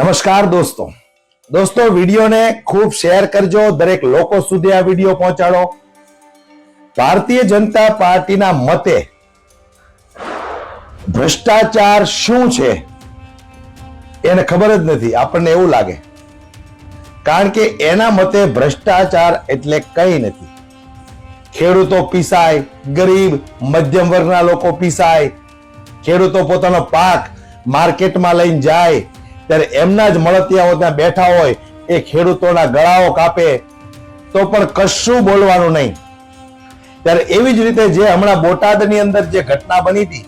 નમસ્કાર દોસ્તો. દોસ્તો, વિડીયોને ખૂબ શેર કરજો, દરેક લોકો સુધી આ વીડિયો પહોંચાડો. ભારતીય જનતા પાર્ટીના મતે ભ્રષ્ટાચાર શું છે એને ખબર જ નથી, આપણને એવું લાગે. કારણ કે એના મતે ભ્રષ્ટાચાર એટલે કંઈ નથી. ખેડૂતો પીસાય, ગરીબ, મધ્યમ વર્ગના લોકો પીસાય, ખેડૂતો પોતાનો પાક માર્કેટમાં લઈને જાય ત્યારે એમના જ મળતિયાઓ ત્યાં બેઠા હોય, એ ખેડૂતોના ગળાઓ કાપે, તો પણ કશું બોલવાનું નહીં. ત્યારે એવી જ રીતે જે હમણાં બોટાદની અંદર જે ઘટના બની હતી,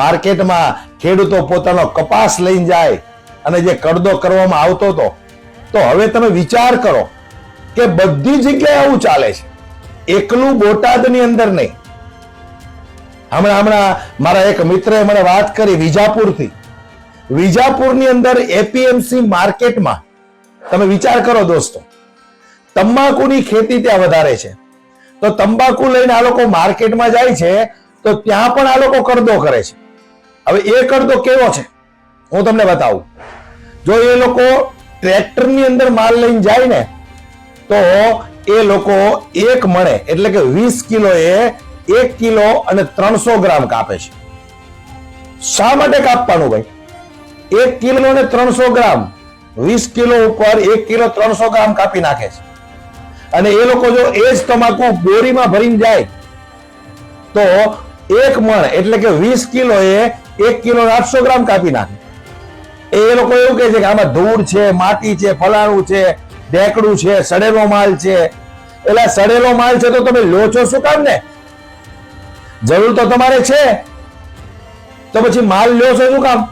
માર્કેટમાં ખેડૂતો પોતાનો કપાસ લઈને જાય અને જે કડદો કરવામાં આવતો હતો, તો હવે તમે વિચાર કરો કે બધી જગ્યાએ આવું ચાલે છે. એકલું બોટાદની અંદર નહીં. હમણાં હમણાં મારા એક મિત્રે મને વાત કરી વિજાપુરથી. વિજાપુરની અંદર એપીએમસી માર્કેટમાં તમે વિચાર કરો દોસ્તો, તંબાકુની ખેતી ત્યાં વધારે છે. તો તંબાકુ લઈને આ લોકો માર્કેટમાં જાય છે, તો ત્યાં પણ આ લોકો કરદો કરે છે. હવે એ કરદો કેવો છે? હું તમને બતાવું. જો એ લોકો ટ્રેક્ટરની અંદર માલ લઈને જાય ને, તો એ લોકો એક મણે, એટલે કે વીસ કિલો એ એક કિલો અને ત્રણસો ગ્રામ કાપે છે. શા માટે કાપવાનું ભાઈ? એક કિલો ને ત્રણસો ગ્રામ, વીસ કિલો ઉપર એક કિલો ત્રણસો ગ્રામ કાપી નાખે છે. અને એ લોકો જો એ જ તમાકુ બોરીમાં ભરીને જાય, તો એક મણ, એટલે કે વીસ કિલો એ એક કિલો આઠસો ગ્રામ કાપી નાખે. એ લોકો એવું કહે છે કે આમાં ધૂળ છે, માટી છે, ફલાણું છે, ઢેકડું છે, સડેલો માલ છે. એટલે સડેલો માલ છે તો તમે લો છો શું કામ ને? જરૂર તો તમારે છે. તો પછી માલ લ્યો છો શું કામ?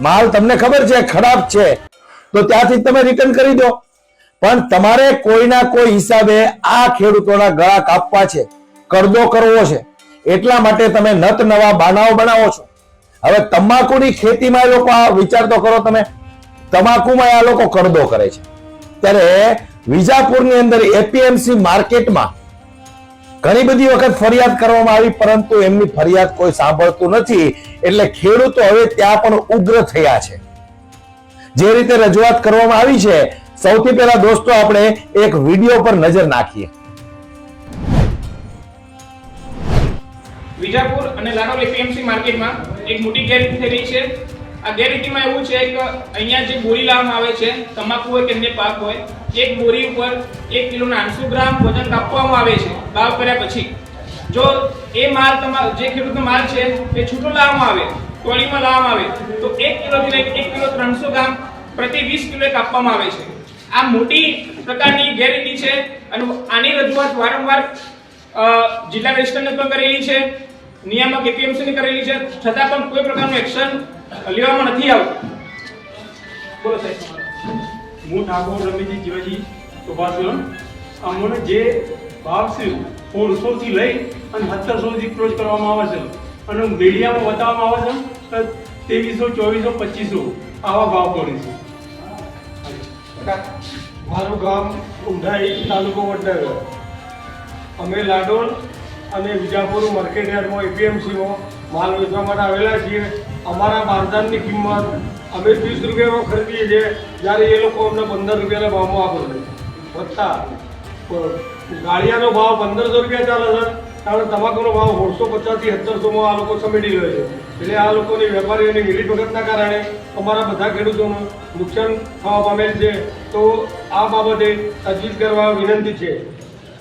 માલ તમને ખબર છે, ખરાબ છે, તો ત્યાંથી તમે રિટર્ન કરી દો. પણ તમારે કોઈના કોઈ હિસાબે આ ખેડૂતોના ગળા કાપવા છે, કરદો કરવો છે, એટલા માટે તમે નત નવા બાનાઓ બનાવો છો. હવે તમાકુની ખેતીમાં એ લોકો આ વિચાર તો કરો તમે, તમાકુમાં આ લોકો કરદો કરે છે. ત્યારે વિજાપુરની અંદર એપીએમસી માર્કેટમાં ઘણી બધી વખત ફરિયાદ કરવામાં આવી, પરંતુ એમની ફરિયાદ કોઈ સાંભળતું નથી. એટલે ખેડૂતો હવે ત્યાં પણ ઉગ્ર થયા છે. જે રીતે રજૂઆત કરવામાં આવી છે, સૌથી પહેલા દોસ્તો આપણે એક વીડિયો પર નજર નાખીએ. વિજાપુર અને લાડોલ એપીએમસી માર્કેટમાં એક મોટી ગેરરીતિ થઈ રહી છે. આ ગેરરીતિમાં એવું છે કે અહીંયા જે બોરી લાવવામાં આવે છે, તમાકુ હોય કે અન્ય પાક હોય, એક બોરી ઉપર એક કિલોના આઠસો ગ્રામ વજન કાપવામાં આવે છે બાવ કર્યા પછી. જો એ માલ તમારો જે ખેડૂતનો માલ છે, એ છૂટો લાવવામાં આવે, ટોળીમાં લાવવામાં આવે, તો એક કિલોથી લઈને એક કિલો ત્રણસો ગ્રામ પ્રતિ વીસ કિલો કાપવામાં આવે છે. આ મોટી પ્રકારની ગેરરીતિ છે અને આની રજૂઆત વારંવાર જિલ્લા રજિસ્ટરને પણ કરેલી છે, નિયામક એપીએમસીને કરેલી છે, છતાં પણ કોઈ પ્રકારનું એક્શન લેવામાં નથી આવતું. બોલો સાહેબ. હું ઠાકોર રમેશજી જીવાજી સુભાષગણ અમને જે ભાવ છે સોળસો થી લઈ અને સત્તરસો સુધી ક્લોઝ કરવામાં આવે છે. અને મીડિયામાં બતાવવામાં આવે છે ત્રેવીસો, ચોવીસો, પચીસો આવા ભાવ પડે છે. મારું ગામ ઉંધાઈ તાલુકો વડનગર. અમે લાડોલ અને વિજાપુર માર્કેટ યાર્ડમાં એપીએમસીમાં માલ વેચવા માટે આવેલા છીએ. અમારા બારદાનની કિંમત અમે ત્રીસ રૂપિયામાં ખરીદીએ છીએ. જ્યારે એ લોકો અમને પંદર રૂપિયાના ભાવમાં આપે છે. વત્તા પ- ગાળિયાનો ભાવ પંદરસો રૂપિયા ચાલે છે. કારણ તમાકુનો ભાવ ઓળસો પચાસથી સત્તરસોમાં આ લોકો સમેટી લે છે. એટલે આ લોકોની વેપારીઓની મિલીભગતના કારણે અમારા બધા ખેડૂતોનું નુકસાન થવા પામેલ છે. તો આ બાબતે તજવીજ કરવા વિનંતી છે.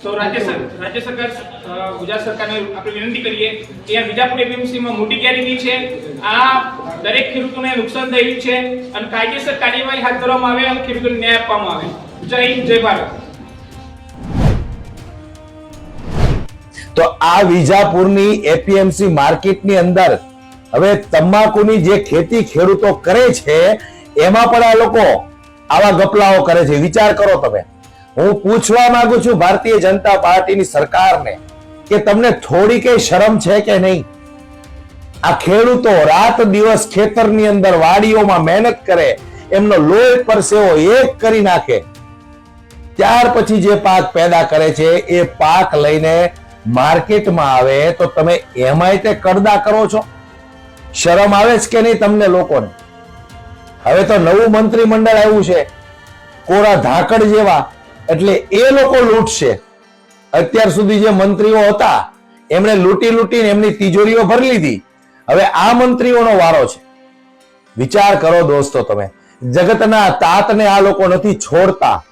તો રાજ્ય રાજ્ય સરકાર ગુજરાત સરકારને આપણે વિનંતી કરીએ કે આ વિજાપુર એપીએમસીમાં મોટી ગેરરીતિ છે. આ દરેક ખેડૂતોને નુકસાન થયું છે અને કાયદેસર કાર્યવાહી હાથ ધરવામાં આવે અને ખેડૂતોને ન્યાય આપવામાં આવે. જય હિન્દ, જય ભારત. તો આ વિજાપુરની એપીએમસી માર્કેટની અંદર હવે તમાકુની જે ખેતી ખેડૂતો કરે છે, એમાં પણ આ લોકો આવા ગપલાઓ કરે છે. વિચાર કરો તમે. હું પૂછવા માંગુ છું ભારતીય જનતા પાર્ટીની સરકારને કે તમને થોડી કઈ શરમ છે કે નહીં? આ ખેડૂતો રાત દિવસ ખેતરની અંદર વાડીઓમાં મહેનત કરે, એમનો લોહી પરસેવો એક કરી નાખે. ત્યાર પછી જે પાક પેદા કરે છે, એ પાક લઈને માર્કેટમાં આવે તો તમે એમાંય તે કરદા કરો છો. શરમ આવે છે કે નહીં તમને લોકોને? હવે તો નવું મંત્રીમંડળ આવ્યું છે. કોરા ધાકડ જેવા. એટલે એ લોકો લૂંટશે. અત્યાર સુધી જે મંત્રીઓ હતા, એમણે લૂંટી લૂંટીને એમની તિજોરીઓ ભરી લીધી. હવે આ મંત્રીઓનો વારો છે. વિચાર કરો દોસ્તો તમે. જગતના તાતને આ લોકો નથી છોડતા.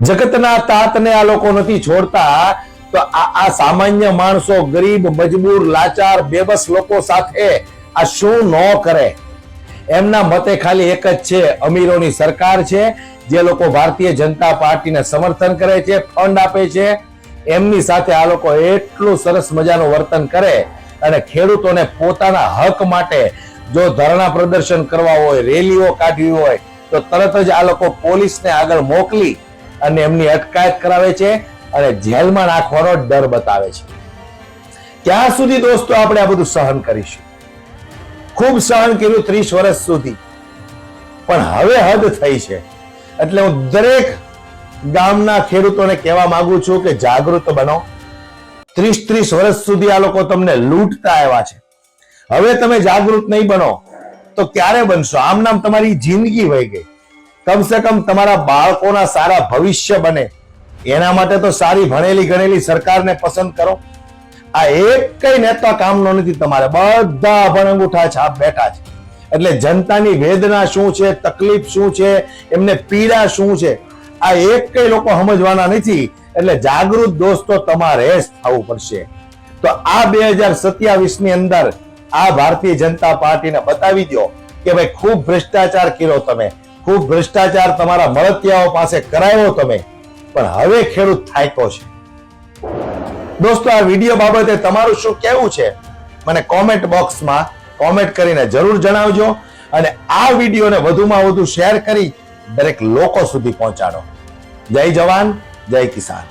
જગતના તાતને આ લોકો નથી છોડતા. તો આ સામાન્ય માણસો, ગરીબ, મજબૂર, લાચાર, બેબસ લોકો સાથે આ શું ન કરે? એમના મતે ખાલી એક જ છે, અમીરોની સરકાર છે, જે લોકો ભારતીય જનતા પાર્ટીને સમર્થન કરે છે, ફંડ આપે છે. એમની સાથે આ લોકો એટલું સરસ મજાનું વર્તન કરે અને ખેડૂતોને પોતાના હક માટે જો ધરણા પ્રદર્શન કરવા હોય, રેલીઓ કાઢવી હોય, તો તરત જ આ લોકો પોલીસને આગળ મોકલી અને એમની અટકાયત કરાવે છે. અને જેલમાં નાખવાનો ડર બતાવે છે. ક્યાં સુધી દોસ્તો આપણે આ બધું સહન કરીશું. ખૂબ સહન કર્યું ત્રીસ વર્ષ સુધી. પણ હવે હદ થઈ છે. એટલે હું દરેક ગામના ખેડૂતોને કહેવા માંગુ છું કે જાગૃત બનો. ત્રીસ ત્રીસ વર્ષ સુધી આ લોકો તમને લૂંટતા આવ્યા છે. હવે તમે જાગૃત નહીં બનો, તો ક્યારે બનશો? આમ નામ તમારી જિંદગી વહી ગઈ. કમસે કમ તમારા બાળકોના સારા ભવિષ્ય બને. એના માટે તો સારી ભણેલી ગણેલી સરકારને પસંદ કરો. આ એક કઈ નેતા કામનો નથી તમારે. બધા અભણ છાપ બેઠા છે. એટલે જનતાની વેદના શું છે, તકલીફ શું છે, એમને પીડા શું છે, આ એક કઈ લોકો સમજવાના નથી. એટલે જાગૃત દોસ્તો તમારે જ થવું પડશે. તો આ બે હજાર સત્યાવીસની અંદર આ ભારતીય જનતા પાર્ટીને બતાવી દો કે ભાઈ ખૂબ ભ્રષ્ટાચાર કર્યો તમે. ખૂબ ભ્રષ્ટાચાર તમારા મળતિયાઓ પાસે કરાયો તમે. પણ હવે ખેડૂત થાક્યો છે. દોસ્તો, આ વીડિયો બાબતે તમારું શું કહેવું છે? મને કોમેન્ટ બોક્સમાં કોમેન્ટ કરીને જરૂર જણાવજો અને આ વિડીયોને વધુમાં વધુ શેર કરી દરેક લોકો સુધી પહોંચાડો. જય જવાન, જય કિસાન.